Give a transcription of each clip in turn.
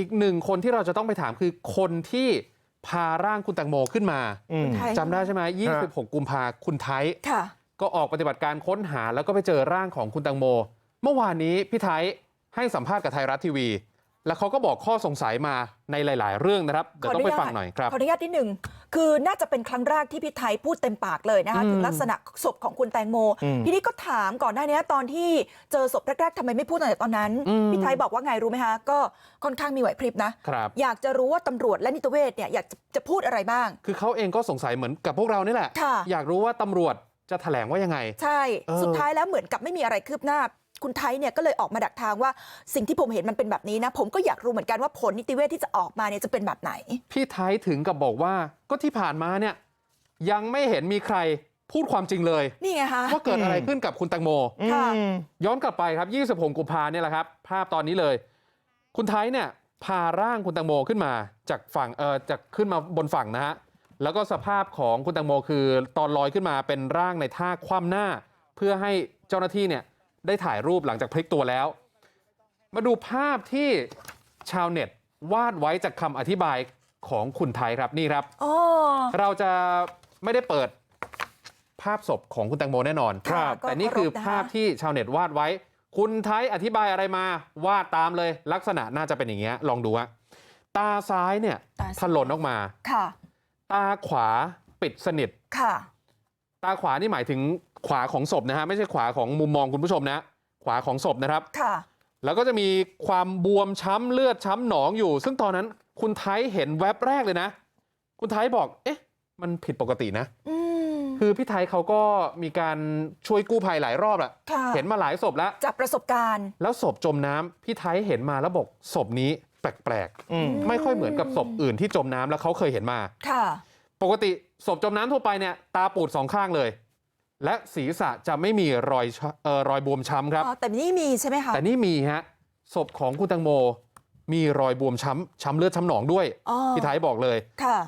อีกหนึ่งคนที่เราจะต้องไปถามคือคนที่พาร่างคุณแตงโมขึ้นมาอืมคุณไทยจำได้ใช่ไหม26กุมภาคุณไทยค่ะก็ออกปฏิบัติการค้นหาแล้วก็ไปเจอร่างของคุณแตังโมเมื่อวานนี้พี่ไทยให้สัมภาษณ์กับไทยรัฐทีวี แล้วเขาก็บอกข้อสงสัยมาในหลายๆเรื่องนะครับเดี๋ยวต้องไปฟังหน่อยครับขออนุญาตนิดหนึ่งคือน่าจะเป็นครั้งแรกที่พี่ไทยพูดเต็มปากเลยนะคะอืมถึงลักษณะศพของคุณแตงโมอืมทีนี้ก็ถามก่อนหน้านี้ตอนที่เจอศพแรกๆทำไมไม่พูดตั้งแต่ตอนนั้นอืมพี่ไทยบอกว่าไงรู้ไหมคะก็ค่อนข้างมีไหวพริบนะครับอยากจะรู้ว่าตำรวจและนิติเวศเนี่ยอยากจะจะพูดอะไรบ้าง คือเขาเองก็สงสัยเหมือนกับพวกเรานี่แหละค่ะอยากรู้ว่าตำรวจจะแถลงว่ายังไงใช่เออสุดท้ายแล้วเหมือนกับไม่มีอะไรคืบหน้า คุณไทยเนี่ยก็เลยออกมาดักทางว่าสิ่งที่ผมเห็นมันเป็นแบบนี้นะผมก็อยากรู้เหมือนกันว่าผลนิติเวศที่จะออกมาเนี่ยจะเป็นแบบไหน พี่ไทยถึงกับบอกว่าก็ที่ผ่านมาเนี่ยยังไม่เห็นมีใครพูดความจริงเลยนี่ไงคะว่าเกิดอะไรขึ้นกับคุณแตงโมค่ะอืมย้อนกลับไปครับ 26 กุมภาเนี่ยแหละครับ ภาพตอนนี้เลย คุณไทยเนี่ยพาร่างคุณตังโมขึ้นมาจากฝั่งเออจากขึ้นมาบนฝั่งนะฮะแล้วก็สภาพของคุณตังโมคือตอนลอยขึ้นมาเป็นร่างในท่าคว่ำหน้า เพื่อให้เจ้าหน้าที่เนี่ย ได้ถ่ายรูปหลังจากพลิกตัวแล้วมาดูภาพที่ชาวเน็ตวาดไว้จากคำอธิบายของคุณไทยครับนี่ครับอ๋อเราจะไม่ได้เปิดภาพศพของคุณแตงโมแน่นอนครับแต่นี่คือก็เคารพนะคะภาพที่ชาวเน็ตวาดไว้ คุณไทยอธิบายอะไรมาวาดตามเลยลักษณะน่าจะเป็นอย่างเงี้ยลองดูฮะตาซ้ายเนี่ยตาซ้ายถลนออกมาค่ะ ตาขวาปิดสนิทค่ะ ตาขวานี่หมายถึง ขวาของศพนะฮะไม่ใช่ขวาของมุมมองคุณผู้ชมนะขวาของศพนะครับค่ะแล้วก็จะมีความบวมช้ำเลือดช้ำหนองอยู่ ซึ่งตอนนั้นคุณไทยเห็นแวบแรกเลยนะ คุณไทยบอกเอ๊ะ มันผิดปกตินะอืมคือพี่ไทยเขาก็มีการช่วยกู้ภัยหลายรอบแหละค่ะเห็นมาหลายศพแล้วจากประสบการณ์ แล้วศพจมน้ำพี่ไทยเห็นมาแล้วบอกศพนี้แปลกอืมๆไม่ค่อยเหมือนกับศพอื่นที่จมน้ำแล้วเขาเคยเห็นมาค่ะ ปกติศพจมน้ำทั่วไปเนี่ย ตาปูดสองข้างเลย และศีรษะจะไม่มีรอยช้ำเอ่อรอยบวมช้ำครับอ๋อแต่นี่มีใช่ไหมคะแต่นี่มีฮะศพของคุณตังโมมีรอยบวมช้ำช้ำเลือดช้ำหนองด้วยอ๋อพี่ไทยบอกเลยค่ะ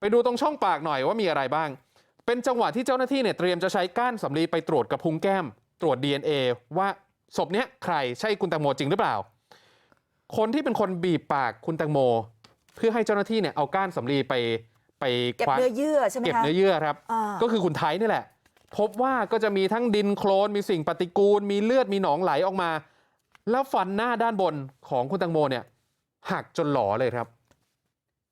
ไปดูตรงช่องปากหน่อยว่ามีอะไรบ้าง เป็นจังหวะที่เจ้าหน้าที่เนี่ยเตรียมจะใช้ก้านสำลีไปตรวจกระพุ้งแก้ม ตรวจ DNA ว่าศพเนี้ยใครใช่คุณแตงโมจริงหรือเปล่า คนที่เป็นคนบีบปากคุณแตงโม เพื่อให้เจ้าหน้าที่เนี่ยเอาก้านสำลีไปไปเก็บคว้าเนื้อเยื่อใช่ไหมเก็บคะเนื้อเยื่อครับอ่าก็คือคุณไทยนี่แหละ พบว่าก็จะมีทั้งดินโคลนมีสิ่งปฏิกูลมีเลือดมีหนองไหลออกมาแล้วฟันหน้าด้านบนของคุณแตังโมเนี่ยหักจนหลอเลยครับ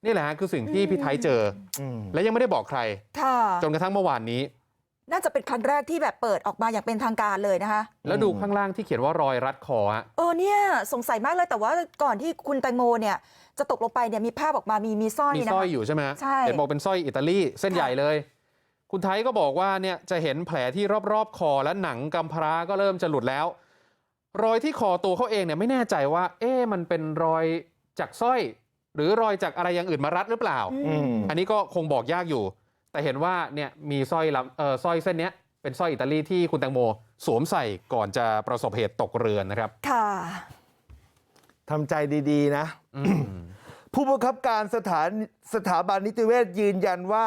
นี่แหละฮะคือสิ่งที่พี่ไทยเจออืมและยังไม่ได้บอกใครค่ะจนกระทั่งเมื่อวานนี้ น่าจะเป็นครั้งแรกที่แบบเปิดออกมาอย่างเป็นทางการเลยนะคะ แล้วดูอืมข้างล่างที่เขียนว่ารอยรัดคอฮะเออเนี่ยสงสัยมากเลยแต่ว่าก่อนที่คุณแตงโมเนี่ยจะตกลงไปเนี่ยมีภาพออกมามีมีสร้อยมีนะสร้อยคะอยู่ใช่ไหมฮะใช่เห็นบอกเป็นสร้อยอิตาลีเส้นค่ะใหญ่เลย คุณไทยก็บอกว่าเนี่ยจะเห็นแผลที่รอบๆคอและหนังกำพร้าก็เริ่มจะหลุดแล้วรอยที่คอตัวเขาเองเนี่ยไม่แน่ใจว่าเอ๊ะมันเป็นรอยจากสร้อยหรือรอยจากอะไรอย่างอื่นมารัดหรือเปล่าอืมอันนี้ก็คงบอกยากอยู่ แต่เห็นว่าเนี่ยมีสร้อยลำเออสร้อยเส้นเนี้ยเป็นสร้อยอิตาลีที่คุณแตงโมสวมใส่ก่อนจะประสบเหตุตกเรือนะครับ ค่ะทำใจดีๆ นะอืมผู้บังคับการสถานสถาบันนิติเวชยืนยันว่า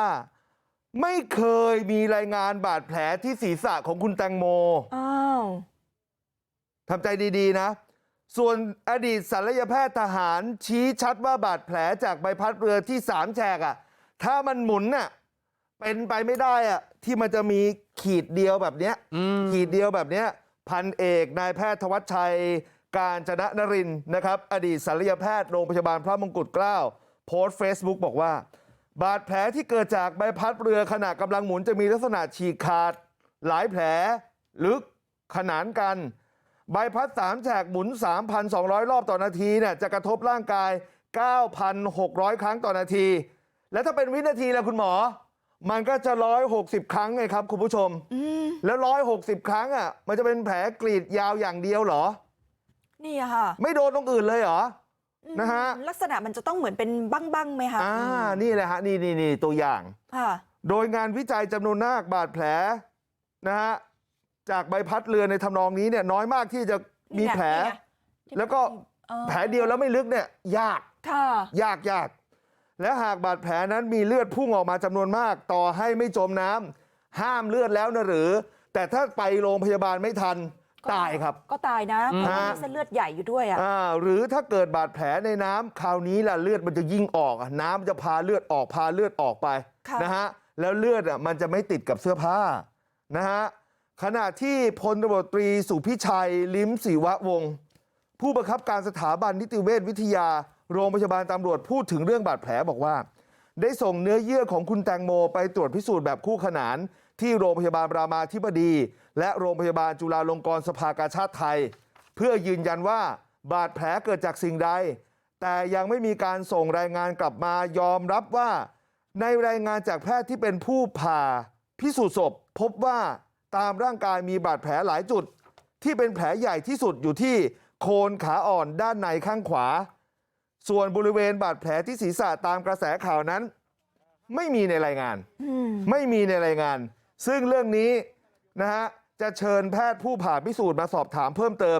ไม่เคยมีรายงานบาดแผลที่ศีรษะของคุณแตงโมอ้าวทำใจดีๆนะส่วนอดีตศัลยแพทย์ทหารชี้ชัดว่าบาดแผลจากใบพัดเรือที่สามแฉกอะถ้ามันหมุนน่ะเป็นไปไม่ได้อะที่มันจะมีขีดเดียวแบบเนี้ยอืมขีดเดียวแบบเนี้ยพันเอกนายแพทย์ธวัชชัยการจนะนรินทร์นะครับ อดีตศัลยแพทย์โรงพยาบาลพระมงกุฎเกล้าโพสต์เฟซบุ๊กบอกว่า บาดแผลที่เกิดจากใบพัดเรือขณะกำลังหมุนจะมีลักษณะฉีกขาดหลายแผลลึกขนานกันใบพัดสามแฉกหมุน3,200รอบต่อนาทีเนี่ยจะกระทบร่างกาย9,600ครั้งต่อนาที แล้วถ้าเป็นวินาทีแล้วคุณหมอ มันก็จะ160ครั้งไงครับคุณผู้ชมอืมแล้วร้อยหกสิบครั้งอะมันจะเป็นแผลกรีดยาวอย่างเดียวเหรอ นี่อะค่ะ ไม่โดนตรงอื่นเลยเหรออืม นะฮะลักษณะมันจะต้องเหมือนเป็นบ้างๆไหมคะอ่านี่แหละฮะนี่นี่นี่ตัวอย่างค่ะโดยงานวิจัยจำนวนมากบาดแผลนะฮะจากใบพัดเรือในทำนองนี้เนี่ยน้อยมากที่จะมีแผลนี่ไงที่แล้วก็ออแผลเดียวแล้วไม่ลึกเนี่ยยากค่ะยากยากและหากบาดแผลนั้นมีเลือดพุ่งออกมาจำนวนมาก ต่อให้ไม่จมน้ำห้ามเลือดแล้วนะหรือ แต่ถ้าไปโรงพยาบาลไม่ทัน ตายครับก็ตายนะเพราะว่าฮะมีเส้นเลือดใหญ่อยู่ด้วยอะอ่าหรือถ้าเกิดบาดแผลในน้ำคราวนี้ล่ะเลือดมันจะยิ่งออกอะน้ำมันจะพาเลือดออกพาเลือดออกไปค่ะนะฮะแล้วเลือดอะมันจะไม่ติดกับเสื้อผ้านะฮะขณะที่พลตำรวจตรีสุพิชัยลิ้มศรีวะวงศ์ผู้บังคับการสถาบันนิติเวชวิทยาโรงพยาบาลตำรวจพูดถึงเรื่องบาดแผลบอกว่า ได้ส่งเนื้อเยื่อของคุณแตงโมไปตรวจพิสูจน์แบบคู่ขนาน ที่โรงพยาบาลรามาธิบดีและโรงพยาบาลจุฬาลงกรณ์สภากาชาติไทยเพื่อยืนยันว่าบาดแผลเกิดจากสิ่งใดแต่ยังไม่มีการส่งรายงานกลับมายอมรับว่าในรายงานจากแพทย์ที่เป็นผู้ผ่าพิสูจน์ศพพบว่าตามร่างกายมีบาดแผลหลายจุดที่เป็นแผลใหญ่ที่สุดอยู่ที่โคนขาอ่อนด้านในข้างขวา ส่วนบริเวณบาดแผลที่ศีรษะตามกระแสข่าวนั้น ไม่มีในรายงานไม่มีในรายงาน ซึ่งเรื่องนี้นะฮะจะเชิญแพทย์ผู้ผ่าพิสูจน์มาสอบถามเพิ่มเติม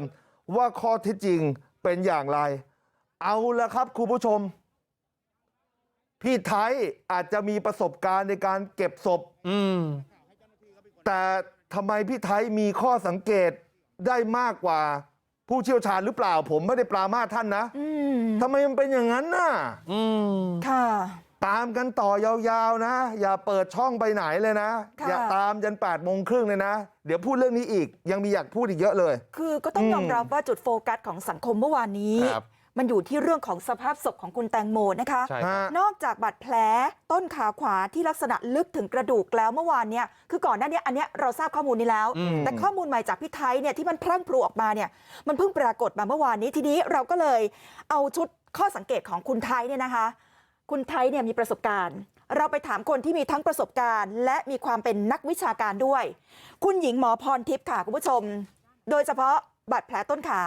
ว่าข้อเท็จจริงเป็นอย่างไรเอาละครับคุณผู้ชมพี่ไทยอาจจะมีประสบการณ์ในการเก็บศพอืมแต่ทำไมพี่ไทยมีข้อสังเกตได้มากกว่าผู้เชี่ยวชาญหรือเปล่าผมไม่ได้ปรามาสท่านนะอืมทำไมมันเป็นอย่างนั้นน่ะอืมค่ะ ตามกันต่อยาวๆนะอย่าเปิดช่องไปไหนเลยนะค่ะอย่าตามยัน8ปดโมงครึ่งเลยนะเดี๋ยวพูดเรื่องนี้อีกยังมีอยากพูดอีกเยอะเลยคือก็ต้องอืมยอมรับว่าจุดโฟกัสของสังคมเมื่อวานนี้ครับมันอยู่ที่เรื่องของสภาพศพของคุณแตงโมนะคะใช่ครับฮะนอกจากบาดแผลต้นขาขวาที่ลักษณะลึกถึงกระดูกแล้วเมื่อวานเนี่ยคือก่อนหน้านี้อันเนี้ยเราทราบข้อมูลนี้แล้วอืมแต่ข้อมูลใหม่จากพี่ไทยเนี่ยที่มันพรั่งพรูออกมาเนี่ยมันเพิ่งปรากฏมาเมื่อวานนี้ทีนี้เราก็เลยเอาชุดข้อสังเกตของคุณไทยเนี่ยนะคะ คุณไทยเนี่ยมีประสบการณ์เราไปถามคนที่มีทั้งประสบการณ์และมีความเป็นนักวิชาการด้วยคุณหญิงหมอพรทิพย์ค่ะคุณผู้ชม โดยเฉพาะบาดแผลต้นขา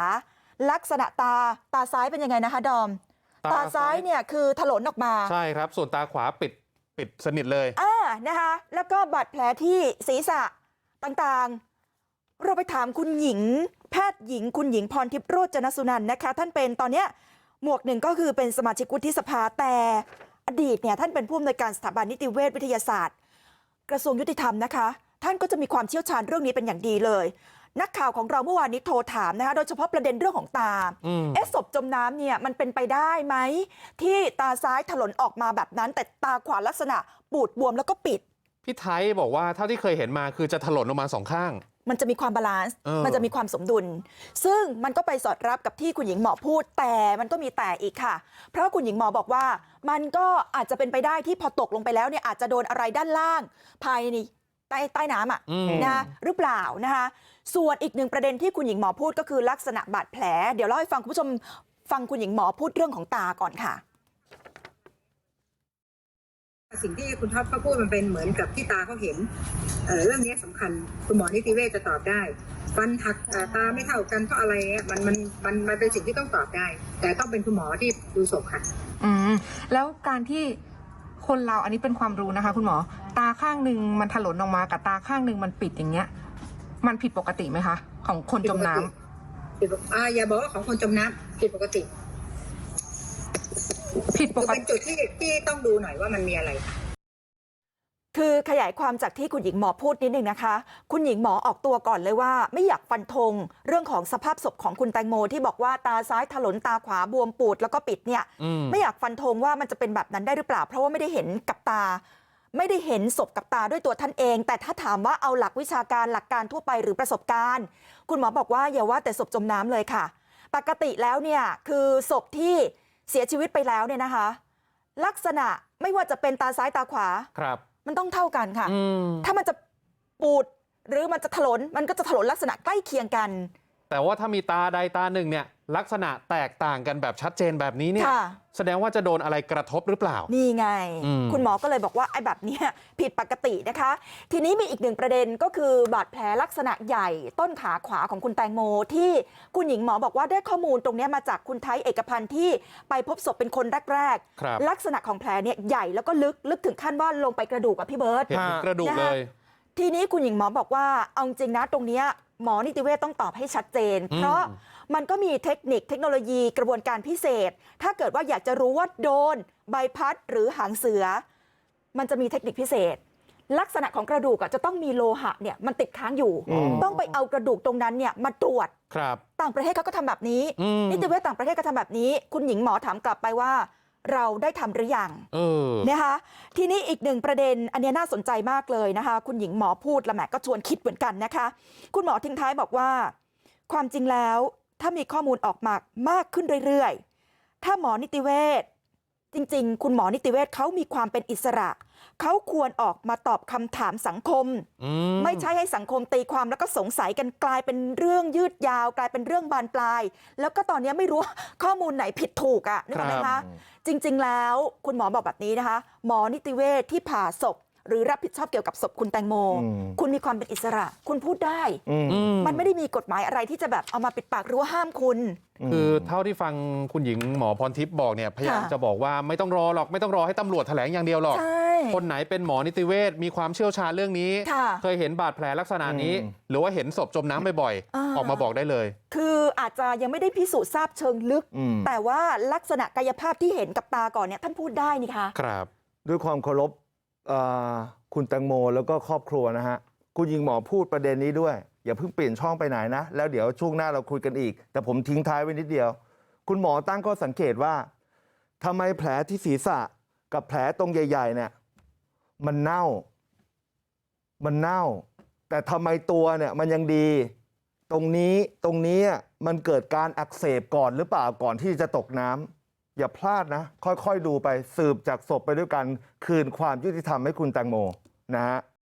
ลักษณะตาตาซ้ายเป็นยังไงนะคะดอม ตาซ้ายเนี่ยคือถลนออกมาใช่ครับ ส่วนตาขวาปิดปิดสนิทเลยอ่านะคะแล้วก็บาดแผลที่ศีรษะต่างๆ เราไปถามคุณหญิง แพทย์หญิง คุณหญิงพรทิพย์โรจนสุนันท์นะคะ ท่านเป็นตอนเนี้ยหม วกหนึ่งก็คือเป็นสมาชิกวุฒิสภาแต่อดีตเนี่ยท่านเป็นผู้อำนวยการสถาบันนิติเวชวิทยาศาสตร์ กระทรวงยุติธรรมนะคะท่านก็จะมีความเชี่ยวชาญเรื่องนี้เป็นอย่างดีเลย นักข่าวของเราเมื่อวานนี้โทรถามนะคะโดยเฉพาะประเด็นเรื่องของตาอืมเอ๊ะศพจมน้ำเนี่ยมันเป็นไปได้ไหมที่ตาซ้ายถลนออกมาแบบนั้น แต่ตาขวาลักษณะปูดบวมแล้วก็ปิดพี่ไทยบอกว่าเท่าที่เคยเห็นมาคือจะถลนออกมาสองข้าง มันจะมีความบาลานซ์เออมันจะมีความสมดุล ซึ่งมันก็ไปสอดรับกับที่คุณหญิงหมอพูด แต่มันก็มีแต่อีกค่ะ เพราะคุณหญิงหมอบอกว่า มันก็อาจจะเป็นไปได้ที่พอตกลงไปแล้วเนี่ยอาจจะโดนอะไรด้านล่างภายในใต้ใต้น้ำอะอืมนะหรือเปล่านะคะส่วนอีกหนึ่งประเด็นที่คุณหญิงหมอพูดก็คือลักษณะบาดแผล เดี๋ยวเล่าให้ฟังคุณผู้ชมฟังคุณหญิงหมอพูดเรื่องของตาก่อนค่ะ สิ่งที่คุณท็อปเขาพูดมันเป็นเหมือนกับที่ตาเขาเห็นเอ่อเรื่องนี้สำคัญคุณหมอนิติเวชจะตอบได้ฟันหักเอ่อตาไม่เท่ากันเพราะอะไรเงี้ยมันมันมันมันเป็นสิ่งที่ต้องตอบได้ แต่ต้องเป็นคุณหมอที่ดูศพค่ะ อืมแล้วการที่คนเราอันนี้เป็นความรู้นะคะ คุณหมอ ตาข้างหนึ่งมันถลนออกมากับตาข้างหนึ่งมันปิดอย่างเงี้ย มันผิดปกติไหมคะ ของคนจมน้ำผิดปกอ่าอย่าบอกว่าของคนจมน้ำผิดปกติ ผิดปคือกเป็ตินจุดที่ที่ต้องดูหน่อยว่ามันมีอะไร คือขยายความจากที่คุณหญิงหมอพูดนิดนึงนะคะ คุณหญิงหมอออกตัวก่อนเลยว่า ไม่อยากฟันธงเรื่องของสภาพศพของคุณแตงโมที่บอกว่าตาซ้ายถลนตาขวาบวมปูดแล้วก็ปิดเนี่ย อืม ไม่อยากฟันธงว่ามันจะเป็นแบบนั้นได้หรือเปล่า เพราะว่าไม่ได้เห็นกับตา ไม่ได้เห็นศพกับตาด้วยตัวท่านเอง แต่ถ้าถามว่าเอาหลักวิชาการหลักการทั่วไปหรือประสบการณ์ คุณหมอบอกว่าอย่าว่าแต่ศพจมน้ำเลยค่ะ ปกติแล้วเนี่ยคือศพที่ เสียชีวิตไปแล้วเนี่ยนะคะลักษณะไม่ว่าจะเป็นตาซ้ายตาขวาครับมันต้องเท่ากันค่ะอืมถ้ามันจะปูดหรือมันจะถลนมันก็จะถลนลักษณะใกล้เคียงกัน แต่ว่าถ้ามีตาใดตาหนึ่งเนี่ยลักษณะแตกต่างกันแบบชัดเจนแบบนี้เนี่ยค่ะแสดงว่าจะโดนอะไรกระทบหรือเปล่านี่ไงอืมคุณหมอก็เลยบอกว่าไอ้แบบเนี้ยผิดปกตินะคะ ทีนี้มีอีกหนึ่งประเด็นก็คือบาดแผลลักษณะใหญ่ต้นขาขวาของคุณแตงโม ที่คุณหญิงหมอบอกว่าได้ข้อมูลตรงเนี้ยมาจากคุณไทยเอกพันธ์ที่ไปพบศพเป็นคนแรกครับๆลักษณะของแผลเนี่ยใหญ่แล้วก็ลึกลึกถึงขั้นว่าลงไปกระดูกกับพี่เบิร์ตเห็นถึงกระดูกนะคะเลยทีนี้คุณหญิงหมอบอกว่าเอาจริงนะตรงเนี้ย หมอนิติเวศต้องตอบให้ชัดเจนอืมเพราะมันก็มีเทคนิคเทคโนโลยีกระบวนการพิเศษ ถ้าเกิดว่าอยากจะรู้ว่าโดนใบพัดหรือหางเสือ มันจะมีเทคนิคพิเศษ ลักษณะของกระดูกอะจะต้องมีโลหะเนี่ยมันติดค้างอยู่อืมต้องไปเอากระดูกตรงนั้นเนี่ยมาตรวจครับต่างประเทศเขาก็ทำแบบนี้อืมนิติเวชต่างประเทศก็ทำแบบนี้ คุณหญิงหมอถามกลับไปว่า เราได้ทำหรือยังเออนะคะทีนี้อีกหนึ่งประเด็นอันนี้น่าสนใจมากเลยนะคะคุณหญิงหมอพูดและแหมก็ชวนคิดเหมือนกันนะคะคุณหมอทิ้งท้ายบอกว่าความจริงแล้วถ้ามีข้อมูลออกมามากขึ้นเรื่อยๆถ้าหมอนิติเวชจริงๆคุณหมอนิติเวชเขามีความเป็นอิสระ เขาควรออกมาตอบคำถามสังคมอืไม่ใช่ให้สังคมตีความแล้วก็สงสัยกันกลายเป็นเรื่องยืดยาวกลายเป็นเรื่องบานปลาย แล้วก็ตอนนี้ไม่รู้ว่าข้อมูลไหนผิดถูกอะนึกออกไหมครัคะบจริง ๆ แล้วคุณหมอบอกแบบนี้นะคะ หมอนิติเวชที่ผ่าศพ หรือรับผิดชอบเกี่ยวกับศพคุณแตงโมอืมคุณมีความเป็นอิสระคุณพูดได้อืมอืมันไม่ได้มีกฎหมายอะไรที่จะแบบเอามาปิดปากหรือว่าห้ามคุณคือเท่าที่ฟังคุณหญิงหมอพรทิพย์บอกเนี่ยพยายามค่ะจะบอกว่าไม่ต้องรอหรอกไม่ต้องรอให้ตำรวจแถลงอย่างเดียวหรอกใช่คนไหนเป็นหมอนิติเวชมีความเชี่ยวชาญเรื่องนี้ค่ะเคยเห็นบาดแผลลักษณะนี้อืมหรือว่าเห็นศพจมน้ำบ่อยอ่าๆออกมาบอกได้เลย คืออาจจะยังไม่ได้พิสูจน์ทราบเชิงลึกอืมแต่ว่าลักษณะกายภาพที่เห็นกับตาก่อนเนี่ยท่านพูดได้นี่คะครับ ด้วยความเคารพเอ่อ คุณแตงโมแล้วก็ครอบครัวนะฮะคุณยิงหมอพูดประเด็นนี้ด้วยอย่าเพิ่งเปลี่ยนช่องไปไหนนะแล้วเดี๋ยวช่วงหน้าเราคุยกันอีก แต่ผมทิ้งท้ายไว้นิดเดียว คุณหมอตั้งข้อสังเกตว่าทำไมแผลที่ศีรษะกับแผลตรงใหญ่ๆเนี่ยมันเน่า มันเน่า แต่ทำไมตัวเนี่ยมันยังดี ตรงนี้ตรงนี้มันเกิดการอักเสบก่อนหรือเปล่าก่อนที่จะตกน้ำ อย่าพลาดนะค่อยๆดูไปสืบจากศพไปด้วยกันคืนความยุติธรรมให้คุณแตงโมนะฮะ